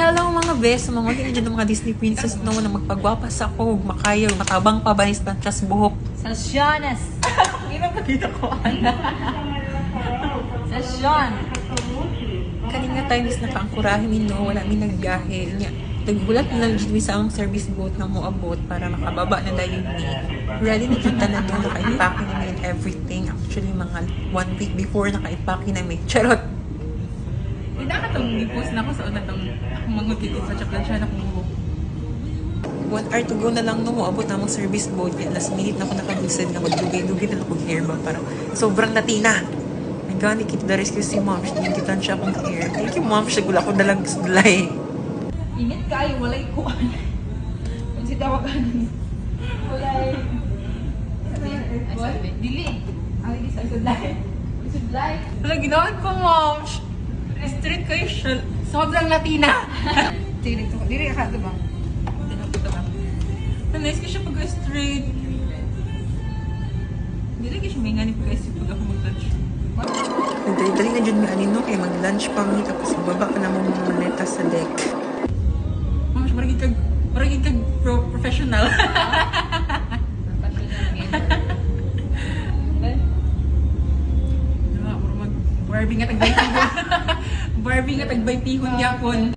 Hello mga best, mga hindi dyan mga Disney princess no na magpagwapas ako, makayo, matabang pa ba ni Spanchas buhok. Sa Siones. Hirap nakita ko. Sa Sion. Kanina tayo is nakaangkurahe mi no, wala mi nagbiyahe. Nya, nagbulat na lang dito sa ang service boat na mo abot para makababa na dahil ni. Ready na kita na doon, naka-impake na everything. Actually, mga one week before naka-impake na mi. Charot! Hindi ka itong i-post na ako sa una akong mangutit sa chocolate siya na kung One hour to go na lang no abot na mong service boat. Kaya last minute na ako nakabusid na magdugay-dugay na akong hair ba. Parang sobrang latina. May gani kita the rescue si mom. Siya kita siya akong hair. Thank you mom. Siya gula ko dalang sudlay. Init kayo, walay kuan. Kung si tawagan. Walay. Dili. Ang hindi sa sudlay. Sudlay. Wala, ginawan ko, mom. Street kayo siya. Sobrang Latina. Sige, dito. Dili ka ba? Dito ba? Nice ka siya pag-straight. Dili ka siya may ganit pag-straight pag ako mag-touch. Nagdali-dali na dyan may anino kaya mag-lunch pa mi. Tapos baba na mo mga maleta sa deck. Mom, maragi kag, maragi kag pro professional. Barbie nga tagbay tihon. Barbie nga tagbay tihon yapon.